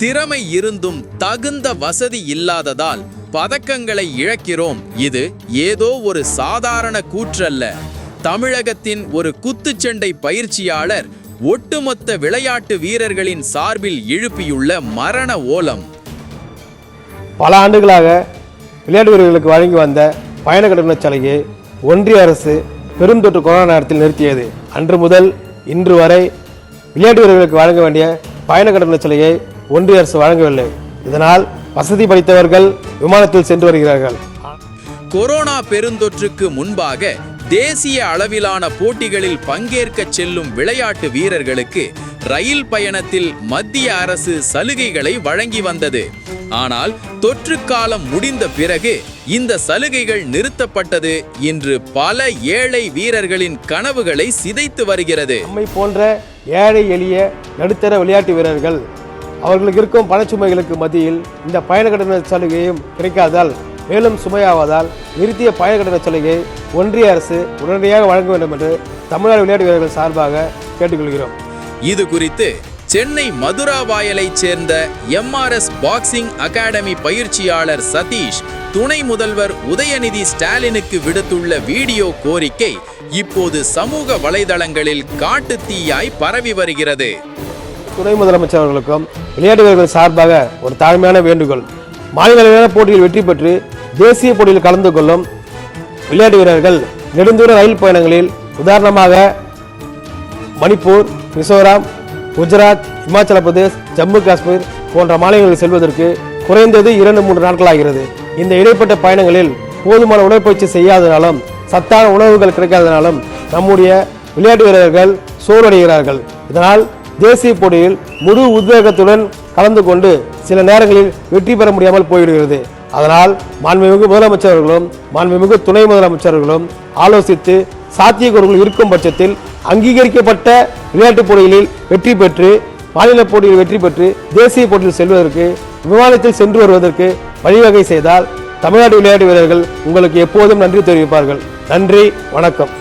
திறமை இருந்தும் தகுந்த வசதி இல்லாததால் பதக்கங்களை இழக்கிறோம். இது ஏதோ ஒரு சாதாரண கூற்றல்ல. தமிழகத்தின் ஒரு குத்துச்சண்டை பயிற்சியாளர் ஒட்டுமொத்த விளையாட்டு வீரர்களின் சார்பில் எழுப்பியுள்ள மரண ஓலம். பல ஆண்டுகளாக விளையாட்டு வீரர்களுக்கு வழங்கி வந்த பயண கட்டணச் சலுகையை ஒன்றிய அரசு பெருந்தொற்று கொரோனா நேரத்தில் நிறுத்தியது. அன்று முதல் இன்று வரை விளையாட்டு வீரர்களுக்கு வழங்க வேண்டிய பயண கட்டணச் சலுகையை ஒன்றிய அரசு வழங்கவில்லை. இதனால் வசதி படைத்தவர்கள் விமானத்தில் சென்று வருகிறார்கள். கொரோனா பெருந்தொற்றுக்கு முன்பாக தேசிய அளவிலான போட்டிகளில் பங்கேற்கச் செல்லும் விளையாட்டு வீரர்களுக்கு ரயில் பயணத்தில் மத்திய அரசு சலுகைகளை வழங்கி வந்தது. ஆனால் தொற்று காலம் முடிந்த பிறகு இந்த சலுகைகள் நிறுத்தப்பட்டது இன்று பல ஏழை வீரர்களின் கனவுகளை சிதைத்து வருகிறது. நம்மை போன்ற ஏழை எளிய நடுத்தர விளையாட்டு வீரர்கள் அவர்களுக்கு இருக்கும் பணச்சுமைகளுக்கு மத்தியில் இந்த பயண சலுகையும் கிடைக்காதால் மேலும் சுமையாவதால் நிறுத்திய பயண சலுகை ஒன்றிய அரசு உடனடியாக வழங்க வேண்டும் என்று தமிழ்நாடு விளையாட்டு வீரர்கள் சார்பாக கேட்டுக்கொள்கிறோம். இது குறித்து சென்னை மதுராவாயலைச் சேர்ந்த எம்ஆர்எஸ் பாக்ஸிங் அகாடமி பயிற்சியாளர் சதீஷ் துணை முதல்வர் உதயநிதி ஸ்டாலினுக்கு விடுத்துள்ள வீடியோ கோரிக்கை இப்போது சமூக வலைதளங்களில் காட்டுத்தீயாய் பரவி வருகிறது. துணை முதலமைச்சர் அவர்களுக்கும் விளையாட்டு வீரர்கள் சார்பாக ஒரு தாழ்மையான வேண்டுகோள். மாநில அளவிலான போட்டியில் வெற்றி பெற்று தேசிய போட்டியில் கலந்து கொள்ளும் விளையாட்டு வீரர்கள் நெடுந்தூர ரயில் பயணங்களில் உதாரணமாக மணிப்பூர் மிசோரம் குஜராத் இமாச்சல பிரதேஷ் ஜம்மு காஷ்மீர் போன்ற மாநிலங்களுக்கு செல்வதற்கு குறைந்தது இரண்டு மூன்று நாட்கள் ஆகிறது இந்த இடைப்பட்ட பயணங்களில் போதுமான உடற்பயிற்சி செய்யாதனாலும் சத்தான உணவுகள் கிடைக்காதனாலும் நம்முடைய விளையாட்டு வீரர்கள் சோர்வடைகிறார்கள். இதனால் தேசிய போட்டியில் முழு உத்வேகத்துடன் கலந்து கொண்டு சில நேரங்களில் வெற்றி பெற முடியாமல் போய்விடுகிறது அதனால் மாண்புமிகு முதலமைச்சர்களும் மாண்புமிகு துணை முதலமைச்சர்களும் ஆலோசித்து சாத்தியக்கூறுகள் இருக்கும் பட்சத்தில் அங்கீகரிக்கப்பட்ட விளையாட்டுப் போட்டிகளில் வெற்றி பெற்று மாநில போட்டியில் வெற்றி பெற்று தேசிய போட்டியில் செல்வதற்கு விமானத்தில் சென்று வருவதற்கு வழிவகை செய்தால் தமிழ்நாடு விளையாட்டு வீரர்கள் உங்களுக்கு எப்போதும் நன்றி தெரிவிப்பார்கள். நன்றி வணக்கம்.